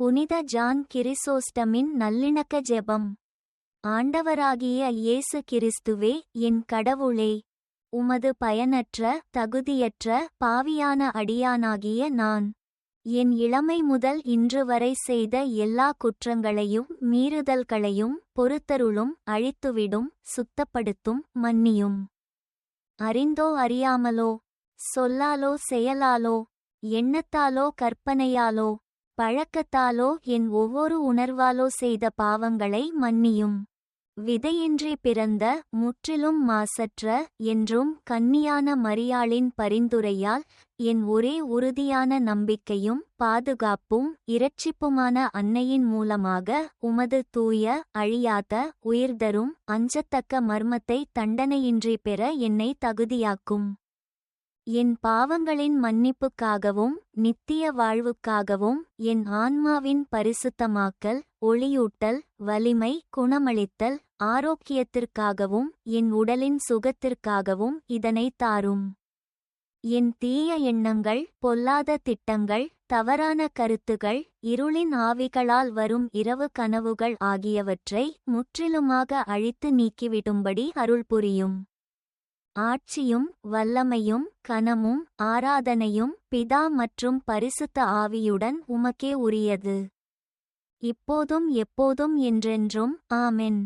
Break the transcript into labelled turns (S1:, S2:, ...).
S1: புனித ஜான் கிரிசோஸ்டமின் நல்லிணக்க ஜெபம். ஆண்டவராகிய இயேசு கிறிஸ்துவே என் கடவுளே உமது பயனற்ற தகுதியற்ற பாவியான அடியானாகிய நான் என் இளமை முதல் இன்று வரை செய்த எல்லா குற்றங்களையும் மீறுதல்களையும் பொறுத்தருளும் அழித்துவிடும் சுத்தப்படுத்தும் மன்னியும். அறிந்தோ அறியாமலோ சொல்லாலோ செயலாலோ எண்ணத்தாலோ கற்பனையாலோ பழக்கத்தாலோ என் ஒவ்வொரு உணர்வாலோ செய்த பாவங்களை மன்னியும். விதையின்றி பிறந்த முற்றிலும் மாசற்ற என்றும் கன்னியான மரியாளின் பரிந்துரையால் என் ஒரே உறுதியான நம்பிக்கையும் பாதுகாப்பும் இரட்சிப்புமான அன்னையின் மூலமாக உமது தூய அழியாத உயிர்தரும் அஞ்சத்தக்க மர்மத்தை தண்டனையின்றி பெற என்னை தகுதியாக்கும். என் பாவங்களின் மன்னிப்புக்காகவும் நித்திய வாழ்வுக்காகவும் என் ஆன்மாவின் பரிசுத்தமாக்கல் ஒளியூட்டல் வலிமை குணமளித்தல் ஆரோக்கியத்திற்காகவும் என் உடலின் சுகத்திற்காகவும் இதனை தாரும். என் தீய எண்ணங்கள் பொல்லாத திட்டங்கள் தவறான கருத்துகள் இருளின் ஆவிகளால் வரும் இரவு கனவுகள் ஆகியவற்றை முற்றிலுமாக அழித்து நீக்கிவிடும்படி அருள் புரியும். ஆட்சியும் வல்லமையும் கனமும் ஆராதனையும் பிதா மற்றும் பரிசுத்த ஆவியுடன் உமக்கே உரியது. இப்போதும் எப்போதும் என்றென்றும் ஆமென்.